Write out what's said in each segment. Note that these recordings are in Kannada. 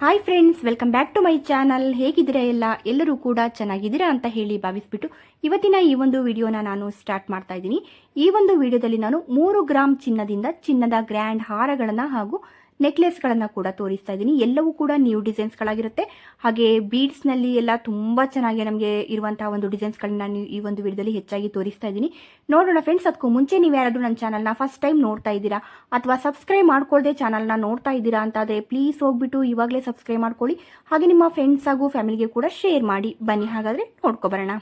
Hi friends welcome back to my channel ಹೇಗಿದ್ದೀರಾ ಎಲ್ಲ? ಎಲ್ಲರೂ ಕೂಡ ಚೆನ್ನಾಗಿದ್ದೀರಾ ಅಂತ ಹೇಳಿ ಭಾವಿಸ್ಬಿಟ್ಟು ಇವತ್ತಿನ ಈ ಒಂದು ವಿಡಿಯೋನ ನಾನು ಸ್ಟಾರ್ಟ್ ಮಾಡ್ತಾ ಇದ್ದೀನಿ. ಈ ಒಂದು ವಿಡಿಯೋದಲ್ಲಿ ನಾನು ಮೂರು ಗ್ರಾಮ್ ಚಿನ್ನದಿಂದ ಚಿನ್ನದ ಗ್ರ್ಯಾಂಡ್ ಹಾರಗಳನ್ನು ಹಾಗೂ ನೆಕ್ಲೆಸ್ಗಳನ್ನು ಕೂಡ ತೋರಿಸ್ತಾ ಇದ್ದೀನಿ ಎಲ್ಲವೂ ಕೂಡ ನ್ಯೂ ಡಿಸೈನ್ಸ್ಗಳಾಗಿರುತ್ತೆ ಹಾಗೆ ಬೀಡ್ಸ್ನಲ್ಲಿ ಎಲ್ಲ ತುಂಬ ಚೆನ್ನಾಗಿ ನಮಗೆ ಇರುವಂತಹ ಒಂದು ಡಿಸೈನ್ಸ್ಗಳನ್ನ ನಾನು ಈ ಒಂದು ವಿಡಿಯೋದಲ್ಲಿ ಹೆಚ್ಚಾಗಿ ತೋರಿಸ್ತಾ ಇದ್ದೀನಿ ನೋಡೋಣ ಫ್ರೆಂಡ್ಸ್ ಅದಕ್ಕೂ ಮುಂಚೆ ನೀವು ಯಾರಾದರೂ ನನ್ನ ಚಾನಲ್ನ ಫಸ್ಟ್ ಟೈಮ್ ನೋಡ್ತಾ ಇದ್ದೀರಾ ಅಥವಾ ಸಬ್ಸ್ಕ್ರೈಬ್ ಮಾಡ್ಕೊಳ್ಳದೆ ಚಾನಲ್ನ ನೋಡ್ತಾ ಇದ್ದೀರಾ ಅಂತಾದರೆ ಪ್ಲೀಸ್ ಹೋಗ್ಬಿಟ್ಟು ಇವಾಗಲೇ ಸಬ್ಸ್ಕ್ರೈಬ್ ಮಾಡ್ಕೊಳ್ಳಿ. ಹಾಗೆ ನಿಮ್ಮ ಫ್ರೆಂಡ್ಸ್ ಹಾಗೂ ಫ್ಯಾಮಿಲಿಗೆ ಕೂಡ ಶೇರ್ ಮಾಡಿ. ಬನ್ನಿ ಹಾಗಾದರೆ ನೋಡ್ಕೊಬರೋಣ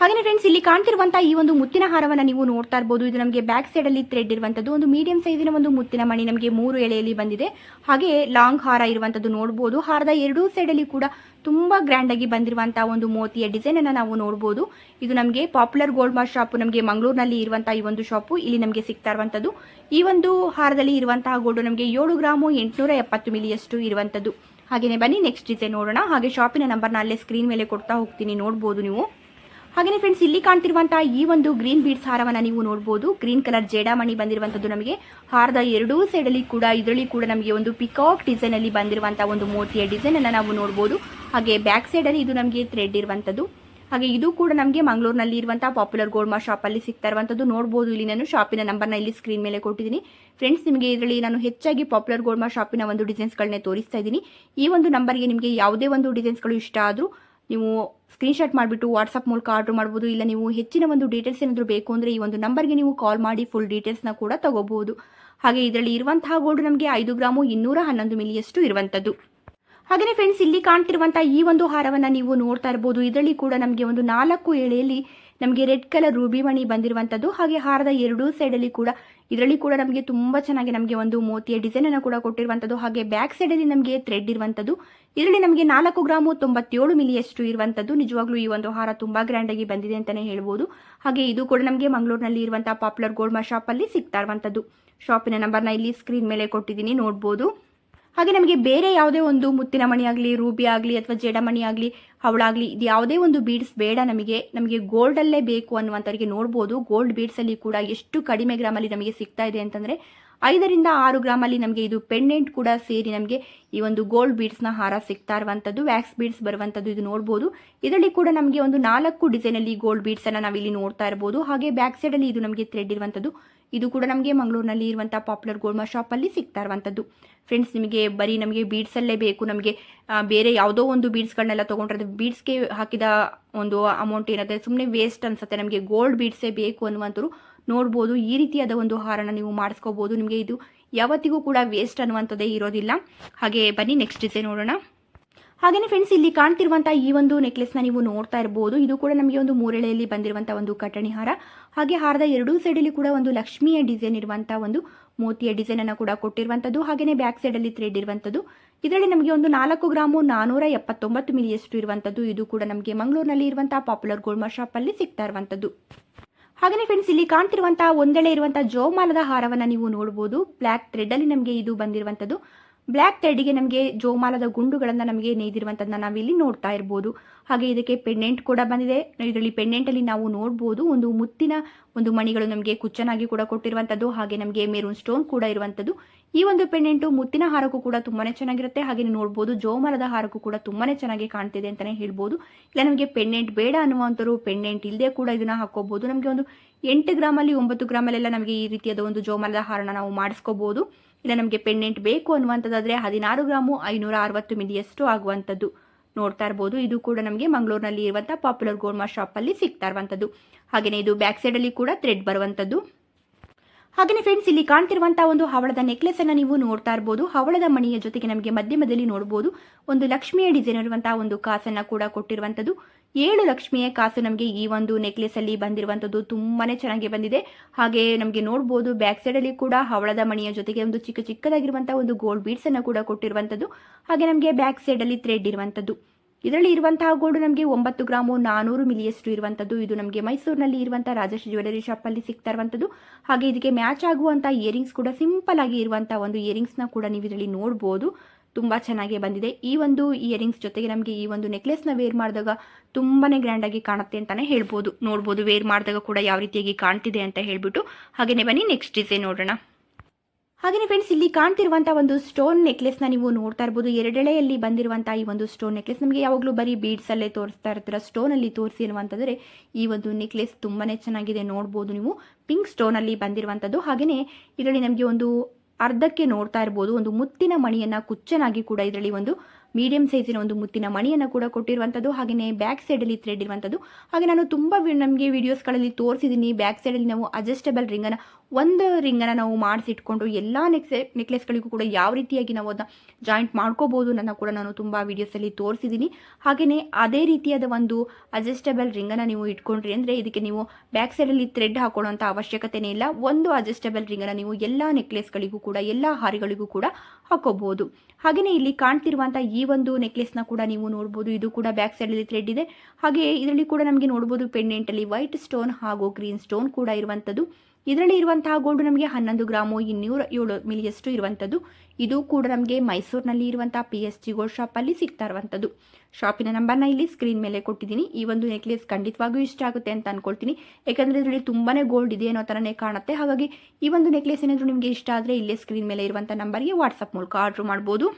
ಹಾಗೆ ಫ್ರೆಂಡ್ಸ್ ಇಲ್ಲಿ ಕಾಣ್ತಿರುವಂತಹ ಈ ಒಂದು ಮುತ್ತಿನ ಹಾರವನ್ನು ನೀವು ನೋಡ್ತಾ ಇರಬಹುದು ಇದು ನಮಗೆ ಬ್ಯಾಕ್ ಸೈಡ್ ಅಲ್ಲಿ ಥ್ರೆಡ್ ಇರುವಂತದ್ದು. ಒಂದು ಮೀಡಿಯಂ ಸೈಜಿನ ಒಂದು ಮುತ್ತಿನ ಮಣಿ ನಮಗೆ ಮೂರು ಎಳೆಯಲ್ಲಿ ಬಂದಿದೆ. ಹಾಗೆ ಲಾಂಗ್ ಹಾರ ಇರುವಂತದ್ದು ನೋಡಬಹುದು ಹಾರದ ಎರಡೂ ಸೈಡ್ ಅಲ್ಲಿ ಕೂಡ ತುಂಬಾ ಗ್ರ್ಯಾಂಡ್ ಆಗಿ ಬಂದಿರುವಂತಹ ಒಂದು ಮೋತಿಯ ಡಿಸೈನ್ ಅನ್ನ ನಾವು ನೋಡಬಹುದು ಇದು ನಮಗೆ ಪಾಪ್ಯುಲರ್ ಗೋಲ್ಡ್ ಮಾರ್ ಶಾಪ್ ನಮಗೆ ಮಂಗಳೂರಿನಲ್ಲಿ ಇರುವಂತಹ ಈ ಒಂದು ಶಾಪು ಇಲ್ಲಿ ನಮಗೆ ಸಿಗ್ತಾ ಇರುವಂತದ್ದು. ಈ ಒಂದು ಹಾರದಲ್ಲಿ ಇರುವಂತಹ ಗೋಲ್ಡ್ ನಮಗೆ ಏಳು ಗ್ರಾಮು ಎಂಟುನೂರ ಎಪ್ಪತ್ತು ಮಿಲಿಯಷ್ಟು ಇರುವಂತದ್ದು. ಹಾಗೆಯೇ ಬನ್ನಿ ನೆಕ್ಸ್ಟ್ ಡಿಸೈನ್ ನೋಡೋಣ. ಹಾಗೆ ಶಾಪಿನ ನಂಬರ್ನ ಅಲ್ಲೇ ಸ್ಕ್ರೀನ್ ಮೇಲೆ ಕೊಡ್ತಾ ಹೋಗ್ತೀನಿ ನೋಡಬಹುದು ನೀವು. ಹಾಗೆಯೇ ಫ್ರೆಂಡ್ಸ್ ಇಲ್ಲಿ ಕಾಣ್ತಿರುವಂತಹ ಈ ಒಂದು ಗ್ರೀನ್ ಬೀಡ್ಸ್ ಹಾರವನ್ನ ನೀವು ನೋಡಬಹುದು ಗ್ರೀನ್ ಕಲರ್ ಜೇಡಾಮಣಿ ಬಂದಿರುವಂತದ್ದು ನಮಗೆ. ಹಾರದ ಎರಡೂ ಸೈಡ್ ಅಲ್ಲಿ ಕೂಡ, ಇದರಲ್ಲಿ ಕೂಡ ನಮಗೆ ಒಂದು ಪಿಕಾಕ್ ಡಿಸೈನ್ ಅಲ್ಲಿ ಬಂದಿರುವಂತಹ ಒಂದು ಮೂರ್ತಿಯ ಡಿಸೈನ್ ಅನ್ನ ನಾವು ನೋಡಬಹುದು ಹಾಗೆ ಬ್ಯಾಕ್ ಸೈಡ್ ಅಲ್ಲಿ ಇದು ನಮಗೆ ಥ್ರೆಡ್ ಇರುವಂತದ್ದು ಹಾಗೆ ಇದು ಕೂಡ ನಮಗೆ ಮಂಗಳೂರಿನಲ್ಲಿ ಇರುವಂತಹ ಪಾಪ್ಯುಲರ್ ಗೋಲ್ಡ್ ಶಾಪ್ ಅಲ್ಲಿ ಸಿಗ್ತಾ ಇರುವಂತದ್ದು ನೋಡಬಹುದು ಇಲ್ಲಿ ನಾನು ಶಾಪಿನ ನಂಬರ್ನ ಇಲ್ಲಿ ಸ್ಕ್ರೀನ್ ಮೇಲೆ ಕೊಟ್ಟಿದ್ದೀನಿ. ಫ್ರೆಂಡ್ಸ್ ನಿಮಗೆ ಇದರಲ್ಲಿ ನಾನು ಹೆಚ್ಚಾಗಿ ಪಾಪ್ಯುಲರ್ ಗೋಲ್ಡ್ ಶಾಪಿನ ಒಂದು ಡಿಸೈನ್ಸ್ಗಳನ್ನೇ ತೋರಿಸ್ತಾ ಇದ್ದೀನಿ. ಈ ಒಂದು ನಂಬರ್ಗೆ ನಿಮಗೆ ಯಾವುದೇ ಒಂದು ಡಿಸೈನ್ಸ್ಗಳು ಇಷ್ಟ ಆದರೂ ನೀವು ಸ್ಕ್ರೀನ್ಶಾಟ್ ಮಾಡಿಬಿಟ್ಟು ವಾಟ್ಸಪ್ ಮೂಲಕ ಆರ್ಡರ್ ಮಾಡ್ಬೋದು, ಇಲ್ಲ ನೀವು ಹೆಚ್ಚಿನ ಒಂದು ಡೀಟೇಲ್ಸ್ ಏನಾದರೂ ಬೇಕು ಅಂದರೆ ಈ ಒಂದು ನಂಬರ್ಗೆ ನೀವು ಕಾಲ್ ಮಾಡಿ ಫುಲ್ ಡೀಟೇಲ್ಸ್ನ ಕೂಡ ತಗೋಬಹುದು. ಹಾಗೆ ಇದರಲ್ಲಿ ಇರುವಂತಹ ಗೋಲ್ಡ್ ನಮಗೆ ಐದು ಗ್ರಾಮು ಇನ್ನೂರ ಹನ್ನೊಂದು ಮಿಲಿಯಷ್ಟು ಇರುವಂಥದ್ದು. ಹಾಗೆಯೇ ಫ್ರೆಂಡ್ಸ್ ಇಲ್ಲಿ ಕಾಣ್ತಿರುವಂತಹ ಈ ಒಂದು ಹಾರವನ್ನು ನೀವು ನೋಡ್ತಾ ಇರ್ಬೋದು. ಇದರಲ್ಲಿ ಕೂಡ ನಮಗೆ ಒಂದು ನಾಲ್ಕು ಎಳೆಯಲ್ಲಿ ನಮಗೆ ರೆಡ್ ಕಲರ್ ರೂಬಿ ಮಣಿ ಬಂದಿರುವಂಥದ್ದು ಹಾಗೆ ಹಾರದ ಎರಡೂ ಸೈಡಲ್ಲಿ ಕೂಡ, ಇದರಲ್ಲಿ ಕೂಡ ನಮಗೆ ತುಂಬ ಚೆನ್ನಾಗಿ ನಮಗೆ ಒಂದು ಮೋತಿಯ ಡಿಸೈನ್ ಅನ್ನು ಕೂಡ ಕೊಟ್ಟಿರುವಂಥದ್ದು ಹಾಗೆ ಬ್ಯಾಕ್ ಸೈಡಲ್ಲಿ ನಮಗೆ ಥ್ರೆಡ್ ಇರುವಂಥದ್ದು ಇದರಲ್ಲಿ ನಮಗೆ ನಾಲ್ಕು ಗ್ರಾಮು ತೊಂಬತ್ತೇಳು ಮಿಲಿಯಷ್ಟು ಇರುವಂಥದ್ದು ನಿಜವಾಗ್ಲೂ ಈ ಒಂದು ಹಾರ ತುಂಬ ಗ್ರ್ಯಾಂಡ್ ಆಗಿ ಬಂದಿದೆ ಅಂತಲೇ ಹೇಳ್ಬೋದು. ಹಾಗೆ ಇದು ಕೂಡ ನಮಗೆ ಮಂಗಳೂರಿನಲ್ಲಿ ಇರುವಂತಹ ಪಾಪ್ಯುಲರ್ ಗೋಲ್ಡ್ ಶಾಪಲ್ಲಿ ಸಿಗ್ತಾ ಇರುವಂಥದ್ದು ಶಾಪಿನ ನಂಬರ್ನ ಇಲ್ಲಿ ಸ್ಕ್ರೀನ್ ಮೇಲೆ ಕೊಟ್ಟಿದ್ದೀನಿ, ನೋಡ್ಬೋದು. ಹಾಗೆ ನಮಗೆ ಬೇರೆ ಯಾವುದೇ ಒಂದು ಮುತ್ತಿನ ಮಣಿ ಆಗಲಿ, ರೂಬಿ ಆಗಲಿ ಅಥವಾ ಜೇಡಮಣಿ ಆಗಲಿ ಹವಳಾಗಲಿ ಇದು ಯಾವುದೇ ಒಂದು ಬೀಡ್ಸ್ ಬೇಡ ನಮಗೆ. ನಮಗೆ ಗೋಲ್ಡಲ್ಲೇ ಬೇಕು ಅನ್ನುವಂಥವರಿಗೆ ನೋಡ್ಬೋದು. ಗೋಲ್ಡ್ ಬೀಡ್ಸಲ್ಲಿ ಕೂಡ ಎಷ್ಟು ಕಡಿಮೆ ಗ್ರಾಮಲ್ಲಿ ನಮಗೆ ಸಿಗ್ತಾ ಇದೆ ಅಂತಂದರೆ ಐದರಿಂದ ಆರು ಗ್ರಾಮಲ್ಲಿ ನಮಗೆ ಇದು ಪೆಂಡೆಂಟ್ ಕೂಡ ಸೇರಿ ನಮಗೆ ಈ ಒಂದು ಗೋಲ್ಡ್ ಬೀಡ್ಸ್ನ ಹಾರ ಸಿಗ್ತಾ ಇರುವಂಥದ್ದು ವ್ಯಾಕ್ಸ್ ಬೀಡ್ಸ್ ಬರುವಂಥದ್ದು ಇದು ನೋಡ್ಬೋದು. ಇದರಲ್ಲಿ ಕೂಡ ನಮಗೆ ಒಂದು ನಾಲ್ಕು ಡಿಸೈನಲ್ಲಿ ಗೋಲ್ಡ್ ಬೀಡ್ಸನ್ನು ನಾವಿಲ್ಲಿ ನೋಡ್ತಾ ಇರ್ಬೋದು. ಹಾಗೆ ಬ್ಯಾಕ್ ಸೈಡಲ್ಲಿ ಇದು ನಮಗೆ ಥ್ರೆಡ್ ಇರುವಂಥದ್ದು ಇದು ಕೂಡ ನಮಗೆ ಮಂಗಳೂರಿನಲ್ಲಿ ಇರುವಂಥ ಪಾಪ್ಯುಲರ್ ಗೋಲ್ಡ್ ಶಾಪಲ್ಲಿ ಸಿಗ್ತಾ ಇರುವಂಥದ್ದು ಫ್ರೆಂಡ್ಸ್ ನಿಮಗೆ ಬರೀ ನಮಗೆ ಬೀಡ್ಸಲ್ಲೇ ಬೇಕು. ನಮಗೆ ಬೇರೆ ಯಾವುದೋ ಒಂದು ಬೀಡ್ಸ್ಗಳನ್ನೆಲ್ಲ ತೊಗೊಂಡ್ರೆ ಅದು ಬೀಡ್ಸ್ಗೆ ಹಾಕಿದ ಒಂದು ಅಮೌಂಟ್ ಏನಾದರೆ ಸುಮ್ಮನೆ ವೇಸ್ಟ್ ಅನಿಸುತ್ತೆ. ನಮಗೆ ಗೋಲ್ಡ್ ಬೀಡ್ಸೇ ಬೇಕು ಅನ್ನುವಂಥವ್ರು ನೋಡ್ಬೋದು. ಈ ರೀತಿಯಾದ ಒಂದು ಹಾರನ ನೀವು ಮಾಡಿಸ್ಕೋಬೋದು. ನಿಮಗೆ ಇದು ಯಾವತ್ತಿಗೂ ಕೂಡ ವೇಸ್ಟ್ ಅನ್ನುವಂಥದ್ದೇ ಇರೋದಿಲ್ಲ. ಹಾಗೆ ಬನ್ನಿ ನೆಕ್ಸ್ಟ್ ಡಿಸೈನ್ ನೋಡೋಣ. ಹಾಗೆಯೇ ಫ್ರೆಂಡ್ಸ್ ಇಲ್ಲಿ ಕಾಣ್ತಿರುವಂತಹ ಈ ಒಂದು ನೆಕ್ಲೆಸ್ನ ನೀವು ನೋಡ್ತಾ ಇರಬಹುದು ಇದು ಕೂಡ ನಮಗೆ ಒಂದು ಮೂರೆಳೆಯಲ್ಲಿ ಬಂದಿರುವಂತಹ ಒಂದು ಕಟ್ಟಣಿ ಹಾರ. ಹಾಗೆ ಹಾರದ ಎರಡೂ ಸೈಡಲ್ಲಿ ಕೂಡ ಒಂದು ಲಕ್ಷ್ಮಿಯ ಡಿಸೈನ್ ಇರುವಂತಹ ಒಂದು ಮೋತಿಯ ಡಿಸೈನ್ ಅನ್ನು ಕೂಡ ಕೊಟ್ಟಿರುವಂತದ್ದು. ಹಾಗೆಯೇ ಬ್ಯಾಕ್ ಸೈಡ್ ಅಲ್ಲಿ ಥ್ರೆಡ್ ಇರುವಂಥದ್ದು ಇದರಲ್ಲಿ ನಮಗೆ ಒಂದು ನಾಲ್ಕು ಗ್ರಾಮು ನಾನೂರ ಎಪ್ಪತ್ತೊಂಬತ್ತು ಮಿಲಿಯಷ್ಟು ಇರುವಂತದ್ದು. ಇದು ಕೂಡ ನಮಗೆ ಮಂಗಳೂರಿನಲ್ಲಿ ಇರುವಂತಹ ಪಾಪ್ಯುಲರ್ ಶಾಪ್ ಅಲ್ಲಿ ಸಿಗ್ತಾ ಇರುವಂಥದ್ದು ಹಾಗೆಯೇ ಫ್ರೆಂಡ್ಸ್ ಇಲ್ಲಿ ಕಾಣ್ತಿರುವಂತಹ ಒಂದೆಳೆ ಇರುವಂತಹ ಜೋಮಾಲದ ಹಾರವನ್ನು ನೀವು ನೋಡಬಹುದು ಬ್ಲಾಕ್ ಥ್ರೆಡ್ ಅಲ್ಲಿ ನಮಗೆ ಇದು ಬಂದಿರುವಂಥದ್ದು ಬ್ಲ್ಯಾಕ್ ಥ್ರೆಡ್ಗೆ ನಮಗೆ ಜೋಮಾಲದ ಗುಂಡುಗಳನ್ನು ನಮಗೆ ನೇಯ್ದಿರುವಂಥದ್ದನ್ನ ನಾವಿಲ್ಲಿ ನೋಡ್ತಾ ಇರ್ಬೋದು. ಹಾಗೆ ಇದಕ್ಕೆ ಪೆಂಡೆಂಟ್ ಕೂಡ ಬಂದಿದೆ. ಇದರಲ್ಲಿ ಪೆಂಡೆಂಟಲ್ಲಿ ನಾವು ನೋಡ್ಬೋದು ಒಂದು ಮುತ್ತಿನ ಒಂದು ಮಣಿಗಳು ನಮಗೆ ಕುಚ್ಚನಾಗಿ ಕೂಡ ಕೊಟ್ಟಿರುವಂಥದ್ದು ಹಾಗೆ ನಮಗೆ ಮೆರೂನ್ ಸ್ಟೋನ್ ಕೂಡ ಇರುವಂಥದ್ದು ಈ ಒಂದು ಪೆಂಡೆಂಟು ಮುತ್ತಿನ ಹಾರಕ್ಕೂ ಕೂಡ ತುಂಬಾನೇ ಚೆನ್ನಾಗಿರುತ್ತೆ. ಹಾಗೆ ನೋಡ್ಬೋದು ಜೋಮಾಲದ ಹಾರಕ್ಕೂ ಕೂಡ ತುಂಬಾನೇ ಚೆನ್ನಾಗಿ ಕಾಣ್ತಿದೆ ಅಂತಾನೆ ಹೇಳ್ಬೋದು. ಇಲ್ಲ, ನಮಗೆ ಪೆಂಡೆಂಟ್ ಬೇಡ ಅನ್ನುವಂಥವ್ರು ಪೆಂಡೆಂಟ್ ಇಲ್ಲದೆ ಕೂಡ ಇದನ್ನ ಹಾಕೋಬಹುದು ನಮಗೆ ಒಂದು ಎಂಟು ಗ್ರಾಮಲ್ಲಿ ಒಂಬತ್ತು ಗ್ರಾಮಲ್ಲೆಲ್ಲ ನಮಗೆ ಈ ರೀತಿಯಾದ ಒಂದು ಜೋಮಾಲದ ಹಾರನ ನಾವು ಮಾಡಿಸ್ಕೋಬಹುದು ಇಲ್ಲ ನಮಗೆ ಪೆಂಡೆಂಟ್ ಬೇಕು ಅನ್ನುವಂಥದ್ದಾದರೆ ಹದಿನಾರು ಗ್ರಾಮು ಐನೂರ ಅರವತ್ತು ಮಿಲಿಯಷ್ಟು ಆಗುವಂಥದ್ದು. ನೋಡ್ತಾ ಇರ್ಬೋದು. ಇದು ಕೂಡ ನಮಗೆ ಮಂಗಳೂರಿನಲ್ಲಿ ಇರುವಂಥ ಪಾಪ್ಯುಲರ್ ಗೋಲ್ಮಾ ಶಾಪಲ್ಲಿ ಸಿಗ್ತಾ ಇರುವಂಥದ್ದು. ಹಾಗೆಯೇ ಇದು ಬ್ಯಾಕ್ ಸೈಡಲ್ಲಿ ಕೂಡ ಥ್ರೆಡ್ ಬರುವಂಥದ್ದು. ಹಾಗೆಯೇ ಫ್ರೆಂಡ್ಸ್ ಇಲ್ಲಿ ಕಾಣ್ತಿರುವಂತಹ ಒಂದು ಹವಳದ ನೆಕ್ಲೆಸ್ ಅನ್ನ ನೀವು ನೋಡ್ತಾ ಇರಬಹುದು ಹವಳದ ಮಣಿಯ ಜೊತೆಗೆ ನಮಗೆ ಮಧ್ಯಮದಲ್ಲಿ ನೋಡಬಹುದು ಒಂದು ಲಕ್ಷ್ಮಿಯ ಡಿಸೈನ್ ಇರುವಂತಹ ಒಂದು ಕಾಸನ್ನ ಕೂಡ ಕೊಟ್ಟಿರುವಂತದ್ದು ಏಳು ಲಕ್ಷ್ಮಿಯ ಕಾಸು ನಮಗೆ ಈ ಒಂದು ನೆಕ್ಲೆಸ್ ಅಲ್ಲಿ ಬಂದಿರುವಂತದ್ದು ತುಂಬಾನೇ ಚೆನ್ನಾಗಿ ಬಂದಿದೆ. ಹಾಗೆ ನಮಗೆ ನೋಡಬಹುದು ಬ್ಯಾಕ್ ಸೈಡ್ ಅಲ್ಲಿ ಕೂಡ ಹವಳದ ಮಣಿಯ ಜೊತೆಗೆ ಒಂದು ಚಿಕ್ಕ ಚಿಕ್ಕದಾಗಿರುವಂತಹ ಒಂದು ಗೋಲ್ಡ್ ಬೀಡ್ಸ್ ಅನ್ನು ಕೂಡ ಕೊಟ್ಟಿರುವಂತದ್ದು. ಹಾಗೆ ನಮಗೆ ಬ್ಯಾಕ್ ಸೈಡ್ ಅಲ್ಲಿ ಥ್ರೆಡ್ ಇರುವಂತದ್ದು. ಇದರಲ್ಲಿ ಇರುವಂತಹ ಗೋಲ್ಡ್ ನಮಗೆ ಒಂಬತ್ತು ಗ್ರಾಮು ನಾನೂರು ಮಿಲಿಯಷ್ಟು ಇರುವಂತದ್ದು. ಇದು ನಮಗೆ ಮೈಸೂರಿನಲ್ಲಿ ಇರುವಂತಹ ರಾಜೇಶ್ ಜ್ಯುವೆಲರಿ ಶಾಪಲ್ಲಿ ಸಿಗ್ತಾ ಇರುವಂತದ್ದು ಹಾಗೆ ಇದಕ್ಕೆ ಮ್ಯಾಚ್ ಆಗುವಂತಹ ಇಯರಿಂಗ್ಸ್ ಕೂಡ ಸಿಂಪಲ್ ಆಗಿ ಇರುವಂತಹ ಒಂದು ಇಯರಿಂಗ್ಸ್ನ ಕೂಡ ನೀವು ಇದರಲ್ಲಿ ನೋಡ್ಬೋದು. ತುಂಬ ಚೆನ್ನಾಗಿ ಬಂದಿದೆ. ಈ ಒಂದು ಇಯರಿಂಗ್ಸ್ ಜೊತೆಗೆ ನಮಗೆ ಈ ಒಂದು ನೆಕ್ಲೆಸ್ನ ವೇರ್ ಮಾಡಿದಾಗ ತುಂಬಾ ಗ್ರ್ಯಾಂಡಾಗಿ ಕಾಣುತ್ತೆ ಅಂತಾನೆ ಹೇಳ್ಬೋದು. ನೋಡ್ಬೋದು ವೇರ್ ಮಾಡಿದಾಗ ಕೂಡ ಯಾವ ರೀತಿಯಾಗಿ ಕಾಣ್ತಿದೆ ಅಂತ ಹೇಳ್ಬಿಟ್ಟು. ಹಾಗೆಯೇ ಬನ್ನಿ ನೆಕ್ಸ್ಟ್ ಡಿಸೈನ್ ನೋಡೋಣ. ಹಾಗೆಯೇ ಫ್ರೆಂಡ್ಸ್ ಇಲ್ಲಿ ಕಾಣ್ತಿರುವಂಥ ಒಂದು ಸ್ಟೋನ್ ನೆಕ್ಲೆಸ್ನ ನೀವು ನೋಡ್ತಾ ಇರ್ಬೋದು. ಎರಡೆಳೆಯಲ್ಲಿ ಬಂದಿರುವಂಥ ಈ ಒಂದು ಸ್ಟೋನ್ ನೆಕ್ಲೆಸ್ ನಮಗೆ ಯಾವಾಗಲೂ ಬರೀ ಬೀಡ್ಸಲ್ಲೇ ತೋರಿಸ್ತಾ ಇರ್ತಾರೆ. ಸ್ಟೋನಲ್ಲಿ ತೋರಿಸಿ ಅನ್ನುವಂಥದ್ರೆ ಈ ಒಂದು ನೆಕ್ಲೆಸ್ ತುಂಬಾ ಚೆನ್ನಾಗಿದೆ ನೋಡ್ಬೋದು ನೀವು. ಪಿಂಕ್ ಸ್ಟೋನಲ್ಲಿ ಬಂದಿರುವಂಥದ್ದು ಹಾಗೆಯೇ ಇದರಲ್ಲಿ ನಮಗೆ ಒಂದು ಅರ್ಧಕ್ಕೆ ನೋಡ್ತಾ ಇರ್ಬೋದು. ಒಂದು ಮುತ್ತಿನ ಮಣಿಯನ್ನು ಕುಚ್ಚನಾಗಿ ಕೂಡ ಇದರಲ್ಲಿ ಒಂದು ಮೀಡಿಯಂ ಸೈಜಿನ ಒಂದು ಮುತ್ತಿನ ಮಣಿಯನ್ನು ಕೂಡ ಕೊಟ್ಟಿರುವಂಥದ್ದು ಹಾಗೆಯೇ ಬ್ಯಾಕ್ ಸೈಡಲ್ಲಿ ಥ್ರೆಡ್ ಇರುವಂಥದ್ದು ಹಾಗೆ ನಾನು ತುಂಬ ನಮಗೆ ವೀಡಿಯೋಸ್ಗಳಲ್ಲಿ ತೋರಿಸಿದ್ದೀನಿ ಬ್ಯಾಕ್ ಸೈಡಲ್ಲಿ ನಾವು ಅಡ್ಜಸ್ಟಬಲ್ ರಿಂಗನ್ನು ಒಂದು ರಿಂಗನ್ನು ನಾವು ಮಾಡಿಸಿಟ್ಕೊಂಡು ಎಲ್ಲ ನೆಕ್ಸೆ ನೆಕ್ಲೆಸ್ಗಳಿಗೂ ಕೂಡ ಯಾವ ರೀತಿಯಾಗಿ ನಾವು ಅದನ್ನ ಜಾಯಿಂಟ್ ಮಾಡ್ಕೋಬೋದು ನನ್ನ ಕೂಡ ನಾನು ತುಂಬ ವೀಡಿಯೋಸಲ್ಲಿ ತೋರಿಸಿದ್ದೀನಿ ಹಾಗೆಯೇ ಅದೇ ರೀತಿಯಾದ ಒಂದು ಅಡ್ಜಸ್ಟಬಲ್ ರಿಂಗನ್ನು ನೀವು ಇಟ್ಕೊಂಡ್ರಿ ಅಂದರೆ ಇದಕ್ಕೆ ನೀವು ಬ್ಯಾಕ್ ಸೈಡಲ್ಲಿ ಥ್ರೆಡ್ ಹಾಕೊಳ್ಳೋಂಥ ಅವಶ್ಯಕತೆನೇ ಇಲ್ಲ. ಒಂದು ಅಡ್ಜಸ್ಟಬಲ್ ರಿಂಗನ್ನು ನೀವು ಎಲ್ಲ ನೆಕ್ಲೆಸ್ಗಳಿಗೂ ಕೂಡ, ಎಲ್ಲ ಹಾರಿಗಳಿಗೂ ಕೂಡ ಹಾಕೋಬಹುದು ಹಾಗೆಯೇ ಇಲ್ಲಿ ಕಾಣ್ತಿರುವಂಥ ಈ ಒಂದು ನೆಕ್ಲೆಸ್ನ ಕೂಡ ನೀವು ನೋಡ್ಬೋದು. ಇದು ಕೂಡ ಬ್ಯಾಕ್ ಸೈಡಲ್ಲಿ ಥ್ರೆಡ್ ಇದೆ. ಹಾಗೆ ಇದರಲ್ಲಿ ಕೂಡ ನಮಗೆ ನೋಡ್ಬೋದು ಪೆಂಡೆಂಟಲ್ಲಿ ವೈಟ್ ಸ್ಟೋನ್ ಹಾಗೂ ಗ್ರೀನ್ ಸ್ಟೋನ್ ಕೂಡ ಇರುವಂಥದ್ದು ಇದರಲ್ಲಿ ಇರುವಂತಹ ಗೋಲ್ಡ್ ನಮಗೆ ಹನ್ನೊಂದು ಗ್ರಾಮು ಇನ್ನೂರ ಏಳು ಮಿಲಿಯಷ್ಟು ಇರುವಂಥದ್ದು ಇದು ಕೂಡ ನಮಗೆ ಮೈಸೂರಿನಲ್ಲಿ ಇರುವಂತಹ ಪಿ ಎಸ್ ಜಿ ಗೋಲ್ಡ್ ಶಾಪಲ್ಲಿ ಸಿಗ್ತಾ ಇರುವಂಥದ್ದು ಶಾಪಿನ ನಂಬರ್ನ ಇಲ್ಲಿ ಸ್ಕ್ರೀನ್ ಮೇಲೆ ಕೊಟ್ಟಿದ್ದೀನಿ. ಈ ಒಂದು ನೆಕ್ಲೆಸ್ ಖಂಡಿತವಾಗಿಯೂ ಇಷ್ಟ ಆಗುತ್ತೆ ಅಂತ ಅನ್ಕೊಳ್ತೀನಿ. ಯಾಕಂದರೆ ಇದರಲ್ಲಿ ತುಂಬಾ ಗೋಲ್ಡ್ ಇದೆ ಅನ್ನೋ ಥರನೇ ಕಾಣುತ್ತೆ. ಹಾಗಾಗಿ ಈ ಒಂದು ನೆಕ್ಲೆಸ್ ಏನಾದರೂ ನಿಮಗೆ ಇಷ್ಟ ಆದರೆ ಇಲ್ಲೇ ಸ್ಕ್ರೀನ್ ಮೇಲೆ ಇರುವಂಥ ನಂಬರ್ಗೆ ವಾಟ್ಸಪ್ ಮೂಲಕ ಆರ್ಡ್ರ್ ಮಾಡ್ಬೋದು.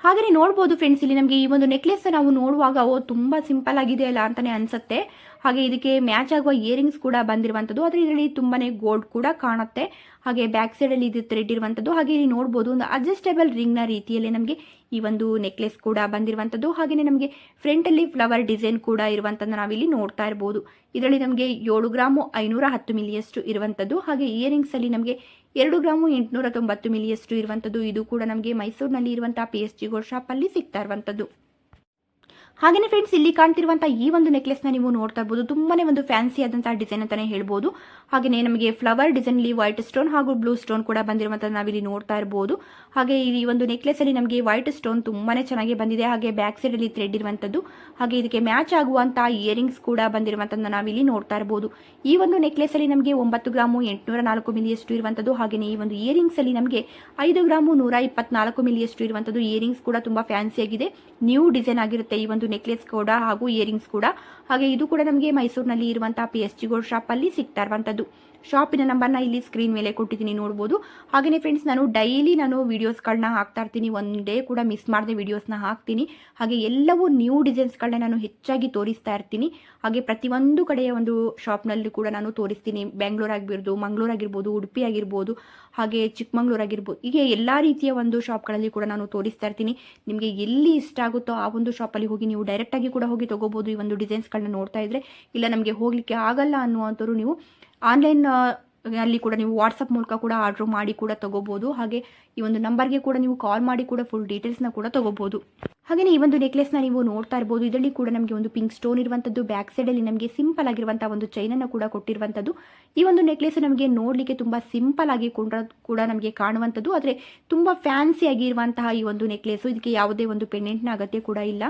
ಹಾಗೆಯೇ ನೋಡ್ಬೋದು ಫ್ರೆಂಡ್ಸ್ ಇಲ್ಲಿ ನಮಗೆ ಈ ಒಂದು ನೆಕ್ಲೆಸ್ ನಾವು ನೋಡುವಾಗ, ಓ, ತುಂಬ ಸಿಂಪಲ್ ಆಗಿದೆ ಅಲ್ಲ ಅಂತಾನೆ ಅನ್ಸುತ್ತೆ. ಹಾಗೆ ಇದಕ್ಕೆ ಮ್ಯಾಚ್ ಆಗುವ ಇಯರಿಂಗ್ಸ್ ಕೂಡ ಬಂದಿರುವಂಥದ್ದು ಆದರೆ ಇದರಲ್ಲಿ ತುಂಬಾನೇ ಗೋಲ್ಡ್ ಕೂಡ ಕಾಣುತ್ತೆ. ಹಾಗೆ ಬ್ಯಾಕ್ ಸೈಡಲ್ಲಿ ಇದು ಥ್ರೆಡ್ ಇರುವಂಥದ್ದು ಹಾಗೆ ಇಲ್ಲಿ ನೋಡ್ಬೋದು ಒಂದು ಅಡ್ಜಸ್ಟೇಬಲ್ ರಿಂಗ್ನ ರೀತಿಯಲ್ಲಿ ನಮಗೆ ಈ ಒಂದು ನೆಕ್ಲೆಸ್ ಕೂಡ ಬಂದಿರುವಂಥದ್ದು ಹಾಗೆಯೇ ನಮಗೆ ಫ್ರಂಟಲ್ಲಿ ಫ್ಲವರ್ ಡಿಸೈನ್ ಕೂಡ ಇರುವಂಥದ್ದು ನಾವಿಲ್ಲಿ ನೋಡ್ತಾ ಇರ್ಬೋದು. ಇದರಲ್ಲಿ ನಮಗೆ ಏಳು ಗ್ರಾಮು ಐನೂರ ಹತ್ತು ಮಿಲಿಯಷ್ಟು ಇರುವಂಥದ್ದು ಹಾಗೆ ಇಯರಿಂಗ್ಸಲ್ಲಿ ನಮಗೆ ಎರಡು ಗ್ರಾಮು ಎಂಟುನೂರ ತೊಂಬತ್ತು ಮಿಲಿಯಷ್ಟು ಇರುವಂಥದ್ದು. ಇದು ಕೂಡ ನಮಗೆ ಮೈಸೂರಿನಲ್ಲಿ ಇರುವಂಥ ಪಿ ಎಸ್ ಜಿ ಗೋಲ್ಡ್ ಶಾಪಲ್ಲಿ ಸಿಗ್ತಾ ಇರುವಂಥದ್ದು. ಹಾಗೆಯೇ ಫ್ರೆಂಡ್ಸ್ ಇಲ್ಲಿ ಕಾಣ್ತಿರುವಂತಹ ಈ ಒಂದು ನೆಕ್ಲೆಸ್ನ ನೀವು ನೋಡ್ತಾ ಇರಬಹುದು ತುಂಬಾನೇ ಒಂದು ಫ್ಯಾನ್ಸಿ ಆದಂತಹ ಡಿಸೈನ್ ಅಂತಾನೆ ಹೇಳ್ಬೋದು. ಹಾಗೆಯೇ ನಮಗೆ ಫ್ಲವರ್ ಡಿಸೈನ್ ಅಲ್ಲಿ ವೈಟ್ ಸ್ಟೋನ್ ಹಾಗೂ ಬ್ಲೂ ಸ್ಟೋನ್ ಕೂಡ ಬಂದಿರುವಂತಹ ನಾವಿಲ್ಲಿ ನೋಡ್ತಾ ಇರಬಹುದು ಹಾಗೆ ಈ ಒಂದು ನೆಕ್ಲೆಸ್ ಅಲ್ಲಿ ನಮಗೆ ವೈಟ್ ಸ್ಟೋನ್ ತುಂಬಾನೇ ಚೆನ್ನಾಗಿ ಬಂದಿದೆ. ಹಾಗೆ ಬ್ಯಾಕ್ ಸೈಡ್ ಅಲ್ಲಿ ಥ್ರೆಡ್ ಇರುವಂತದ್ದು. ಹಾಗೆ ಇದಕ್ಕೆ ಮ್ಯಾಚ್ ಆಗುವಂತಹ ಇಯರಿಂಗ್ಸ್ ಕೂಡ ಬಂದಿರುವಂತದ್ದು ನಾವಿಲ್ಲಿ ನೋಡ್ತಾ ಇರಬಹುದು ಈ ಒಂದು ನೆಕ್ಲೆಸ್ ಅಲ್ಲಿ ನಮಗೆ ಒಂಬತ್ತು ಗ್ರಾಮು ಎಂಟುನೂರ ನಾಲ್ಕು ಮಿಲಿಯಷ್ಟು ಇರುವಂತದ್ದು. ಹಾಗೆಯೇ ಈ ಒಂದು ಇಯರಿಂಗ್ಸ್ ಅಲ್ಲಿ ನಮಗೆ ಐದು ಗ್ರಾಮು ನೂರ ಇಪ್ಪತ್ನಾಲ್ಕು ಮಿಲಿಯಷ್ಟು ಇರುವಂತದ್ದು ಇಯರಿಂಗ್ಸ್ ಕೂಡ ತುಂಬಾ ಫ್ಯಾನ್ಸಿ ಆಗಿದೆ. ನ್ಯೂ ಡಿಸೈನ್ ಆಗಿರುತ್ತೆ ಈ ಒಂದು ನೆಕ್ಲೆಸ್ ಕೂಡ ಹಾಗೂ ಇಯರಿಂಗ್ಸ್ ಕೂಡ. ಹಾಗೆ ಇದು ಕೂಡ ನಮಗೆ ಮೈಸೂರಿನಲ್ಲಿ ಇರುವಂತಹ ಪಿ ಎಸ್ ಜಿ ಗೋಲ್ಡ್ ಅಲ್ಲಿ ಸಿಗ್ತಾ ಇರುವಂಥದ್ದು ಶಾಪಿನ ನಂಬರ್ನ ಇಲ್ಲಿ ಸ್ಕ್ರೀನ್ ಮೇಲೆ ಕೊಟ್ಟಿದ್ದೀನಿ, ನೋಡ್ಬೋದು. ಹಾಗೆಯೇ ಫ್ರೆಂಡ್ಸ್ ನಾನು ಡೈಲಿ ನಾನು ವೀಡಿಯೋಸ್ಗಳನ್ನ ಹಾಕ್ತಾ ಇರ್ತೀನಿ. ಒನ್ ಡೇ ಕೂಡ ಮಿಸ್ ಮಾಡದೆ ವೀಡಿಯೋಸ್ನ ಹಾಕ್ತೀನಿ. ಹಾಗೆ ಎಲ್ಲವೂ ನ್ಯೂ ಡಿಸೈನ್ಸ್ಗಳನ್ನ ನಾನು ಹೆಚ್ಚಾಗಿ ತೋರಿಸ್ತಾ ಇರ್ತೀನಿ. ಹಾಗೆ ಪ್ರತಿಯೊಂದು ಕಡೆಯ ಒಂದು ಶಾಪ್ನಲ್ಲಿ ಕೂಡ ನಾನು ತೋರಿಸ್ತೀನಿ. ಬ್ಯಾಂಗ್ಳೂರ್ ಆಗಿರ್ಬೋದು ಮಂಗ್ಳೂರು ಆಗಿರ್ಬೋದು ಉಡುಪಿ ಆಗಿರ್ಬೋದು, ಹಾಗೆ ಚಿಕ್ಕಮಂಗ್ಳೂರು ಆಗಿರ್ಬೋದು. ಹೀಗೆ ಎಲ್ಲ ರೀತಿಯ ಒಂದು ಶಾಪ್ಗಳಲ್ಲಿ ಕೂಡ ನಾನು ತೋರಿಸ್ತಾ ಇರ್ತೀನಿ. ನಿಮಗೆ ಎಲ್ಲಿ ಇಷ್ಟ ಆಗುತ್ತೋ ಆ ಒಂದು ಶಾಪಲ್ಲಿ ಹೋಗಿ ನೀವು ಡೈರೆಕ್ಟಾಗಿ ಕೂಡ ಹೋಗಿ ತೊಗೋಬೋದು ಈ ಒಂದು ಡಿಸೈನ್ಸ್ಗಳನ್ನ ನೋಡ್ತಾ ಇದ್ರೆ. ಇಲ್ಲ ನಮಗೆ ಹೋಗಲಿಕ್ಕೆ ಆಗಲ್ಲ ಅನ್ನುವಂಥವ್ರು ನೀವು ಆನ್ಲೈನ್ ಅಲ್ಲಿ ಕೂಡ ನೀವು ವಾಟ್ಸಪ್ ಮೂಲಕ ಕೂಡ ಆರ್ಡ್ರ್ ಮಾಡಿ ಕೂಡ ತಗೋಬೋದು. ಹಾಗೆ ಈ ಒಂದು ನಂಬರ್ಗೆ ಕೂಡ ನೀವು ಕಾಲ್ ಮಾಡಿ ಕೂಡ ಫುಲ್ ಡೀಟೇಲ್ಸ್ನ ಕೂಡ ತಗೋಬೋದು. ಹಾಗೆಯೇ ಈ ಒಂದು ನೆಕ್ಲೆಸ್ನ ನೀವು ನೋಡ್ತಾ ಇರ್ಬೋದು. ಇದರಲ್ಲಿ ಕೂಡ ನಮಗೆ ಒಂದು ಪಿಂಕ್ ಸ್ಟೋನ್ ಇರುವಂಥದ್ದು ಬ್ಯಾಕ್ ಸೈಡಲ್ಲಿ ನಮಗೆ ಸಿಂಪಲ್ ಆಗಿರುವಂಥ ಒಂದು ಚೈನನ್ನು ಕೂಡ ಕೊಟ್ಟಿರುವಂಥದ್ದು ಈ ಒಂದು ನೆಕ್ಲೆಸ್ ನಮಗೆ ನೋಡಲಿಕ್ಕೆ ತುಂಬ ಸಿಂಪಲ್ ಆಗಿ ಕೂಡ ನಮಗೆ ಕಾಣುವಂಥದ್ದು ಆದರೆ ತುಂಬ ಫ್ಯಾನ್ಸಿ ಆಗಿರುವಂತಹ ಈ ಒಂದು ನೆಕ್ಲೆಸು ಇದಕ್ಕೆ ಯಾವುದೇ ಒಂದು ಪೆಂಡೆಂಟ್ನ ಅಗತ್ಯ ಕೂಡ ಇಲ್ಲ.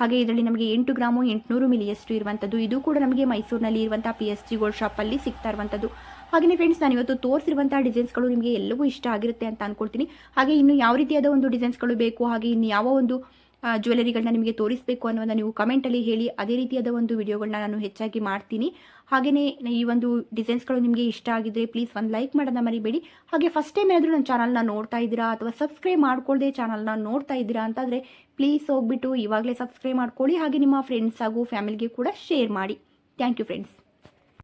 ಹಾಗೆ ಇದರಲ್ಲಿ ನಮಗೆ ಎಂಟು ಗ್ರಾಮು ಎಂಟುನೂರು ಮಿಲಿಯಷ್ಟು ಇರುವಂಥದ್ದು. ಇದು ಕೂಡ ನಮಗೆ ಮೈಸೂರಿನಲ್ಲಿ ಇರುವಂಥ ಪಿ ಎಸ್ ಜಿ ಗೋಲ್ಡ್ ಶಾಪಲ್ಲಿ ಸಿಗ್ತಾ ಇರುವಂಥದ್ದು. ಹಾಗೆಯೇ ಫ್ರೆಂಡ್ಸ್ ನಾನು ಇವತ್ತು ತೋರಿಸಿರುವಂಥ ಡಿಸೈನ್ಸ್ಗಳು ನಿಮಗೆ ಎಲ್ಲವೂ ಇಷ್ಟ ಆಗಿರುತ್ತೆ ಅಂತ ಅಂದ್ಕೊಳ್ತೀನಿ ಹಾಗೆ ಇನ್ನು ಯಾವ ರೀತಿಯಾದ ಒಂದು ಡಿಸೈನ್ಸ್ಗಳು ಬೇಕು, ಹಾಗೆ ಇನ್ನು ಯಾವ ಒಂದು ಜ್ಯುವೆಲರಿಗಳನ್ನ ನಿಮಗೆ ತೋರಿಸಬೇಕು ಅನ್ನೋದನ್ನ ನೀವು ಕಮೆಂಟಲ್ಲಿ ಹೇಳಿ, ಅದೇ ರೀತಿಯಾದ ಒಂದು ವಿಡಿಯೋಗಳನ್ನ ನಾನು ಹೆಚ್ಚಾಗಿ ಮಾಡ್ತೀನಿ. ಹಾಗೆಯೇ ಈ ಒಂದು ಡಿಸೈನ್ಸ್ಗಳು ನಿಮಗೆ ಇಷ್ಟ ಆಗಿದ್ರೆ ಪ್ಲೀಸ್ ಒಂದು ಲೈಕ್ ಮಾಡೋದನ್ನ ಮರಿಬೇಡಿ. ಹಾಗೆ ಫಸ್ಟ್ ಟೈಮ್ ಏನಾದರೂ ನನ್ನ ಚಾನಲ್ನ ನೋಡ್ತಾ ಇದ್ದೀರಾ ಅಥವಾ ಸಬ್ಸ್ಕ್ರೈಬ್ ಮಾಡ್ಕೊಳ್ಳದೆ ಚಾನಲ್ನ ನೋಡ್ತಾ ಇದ್ದೀರಾ ಅಂತಂದರೆ ಪ್ಲೀಸ್ ಹೋಗ್ಬಿಟ್ಟು ಇವಾಗಲೇ ಸಬ್ಸ್ಕ್ರೈಬ್ ಮಾಡ್ಕೊಳ್ಳಿ, ಹಾಗೆ ನಿಮ್ಮ ಫ್ರೆಂಡ್ಸ್ ಹಾಗೂ ಫ್ಯಾಮಿಲಿಗೆ ಕೂಡ ಶೇರ್ ಮಾಡಿ. Thank you friends